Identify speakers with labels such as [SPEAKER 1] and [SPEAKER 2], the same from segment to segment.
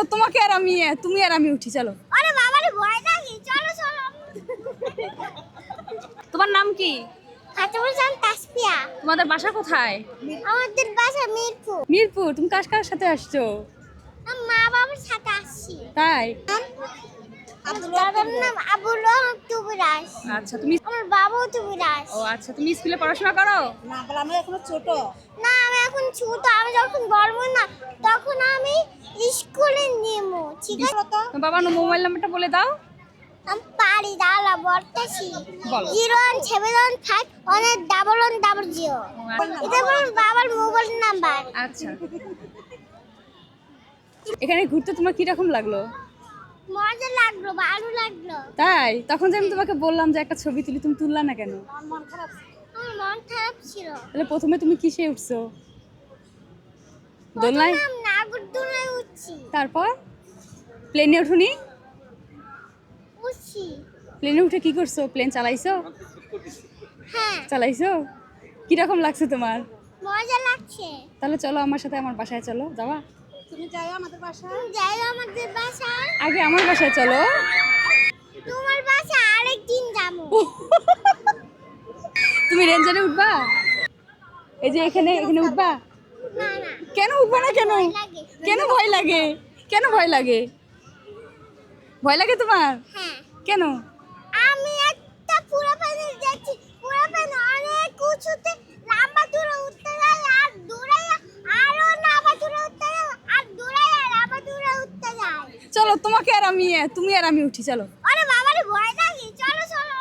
[SPEAKER 1] চলো তোমাকে আর আমি তুমি আর আমি উঠি চলো।
[SPEAKER 2] আরে বাবারে ভয় লাগে। চলো চলো।
[SPEAKER 1] তোমার নাম কি?
[SPEAKER 2] খাতাবুল জান তাসপিয়া
[SPEAKER 1] তোমাদের বাসা কোথায়?
[SPEAKER 2] আমাদের বাসা মিরপুর।
[SPEAKER 1] মিরপুর তুমি কার কার সাথে আসছো?
[SPEAKER 2] মা বাবার সাথে আসছি।
[SPEAKER 1] তাই?
[SPEAKER 2] নাম আবুল
[SPEAKER 1] আচ্ছা তুমি
[SPEAKER 2] আমার বাবাও তুবরাজ।
[SPEAKER 1] ও আচ্ছা তুমি স্কুলে পড়াশোনা করো?
[SPEAKER 3] না বলে আমি এখনও ছোট।
[SPEAKER 2] না আমি এখন ছোট। আমি যখন বড় না তখন আমি স্কুলে
[SPEAKER 1] তোমার মোবাইল নাম্বারটা বলে দাও।
[SPEAKER 2] আমি পারি দাঁড়া বলতেছি।
[SPEAKER 1] বলো।
[SPEAKER 2] Zero one seven one five অনেক ডাবল ওয়ান ডাবল জিরো। এটা আমার বাবার মোবাইল নাম্বার।
[SPEAKER 1] আচ্ছা। এখানে ঘুরতে তোমার কীরকম লাগল?
[SPEAKER 2] মজা লাগল ভালো লাগল।
[SPEAKER 1] তাই? তখন যে আমি তোমাকে বললাম যে একটা ছবি তুলি তুমি তুললা না কেন?
[SPEAKER 2] মন খারাপ আমার মন খারাপ ছিল।
[SPEAKER 1] তাহলে প্রথমে তুমি কিসে উঠছো? দোলনায়?
[SPEAKER 2] উঠছি।
[SPEAKER 1] তারপর? প্লেনে উঠুনি? প্লেনে উঠে কি করছ? প্লেন চালাইছো?
[SPEAKER 2] হ্যাঁ।
[SPEAKER 1] চালাইছো? কীরকম লাগছে তোমার?
[SPEAKER 2] মজা লাগছে।
[SPEAKER 1] তাহলে চলো আমার সাথে আমার বাসায় চলো যাওয়া
[SPEAKER 3] তুমি যাই আমাদের বাসায়।
[SPEAKER 2] তুমি যাই আমাদের বাসায়।
[SPEAKER 1] আগে আমার বাসায় চলো।
[SPEAKER 2] তোমার বাসায় আরেকদিন যাব।
[SPEAKER 1] তুমি রেঞ্জারে উঠবা? এই যে এখানে এখানে উঠবা?
[SPEAKER 2] না না।
[SPEAKER 1] কেন উঠবা না কেন? কেন ভয় লাগে? কেন ভয় লাগে? ভয় লাগে তোমার?
[SPEAKER 2] হ্যাঁ
[SPEAKER 1] কেন?
[SPEAKER 2] আমি একটা পুরো পানি দেখছি। পুরো পানি অনেক উঁচুতে লম্বা দূরে উঠতে যায় আর দূরে আরও লম্বা দূরে উঠতে যায় আর দূরে আর লম্বা দূরে উঠতে যায়।
[SPEAKER 1] চলো তোমাকে আর আমি তুমি আর আমি উঠি চলো।
[SPEAKER 2] আরে বাবারে ভয় লাগে। চলো চলো।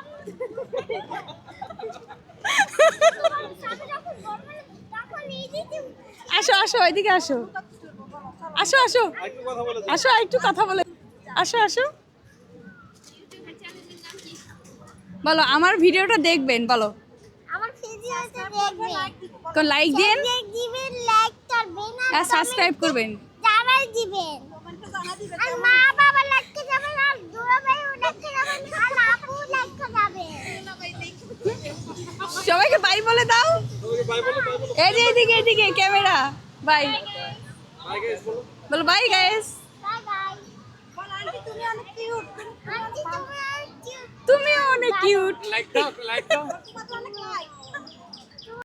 [SPEAKER 1] আসো আসো এদিকে আসো। আসো আসো। আসো একটু কথা বলে আসো আসো। বলো আমার ভিডিওটা দেখবেন বলো।
[SPEAKER 2] আমার ভিডিওতে দেখবেন।
[SPEAKER 1] লাইক দিন?
[SPEAKER 2] লাইক দিবেন লাইক করবেন
[SPEAKER 1] আর সাবস্ক্রাইব করবেন।
[SPEAKER 2] জানাই দিবেন। আর মা বাবা লাগতে যাবেন আর দুলা ভাই লাগতে যাবেন আর আপু লাগতে যাবেন
[SPEAKER 1] সবাইকে বাই বলে দাও। এই যে এদিকে এদিকে ক্যামেরা বাই বলো। বাই গাইস
[SPEAKER 2] বাই তুমি অনেক কিউট
[SPEAKER 4] লাইক দাও লাইক দাও
[SPEAKER 2] লাইক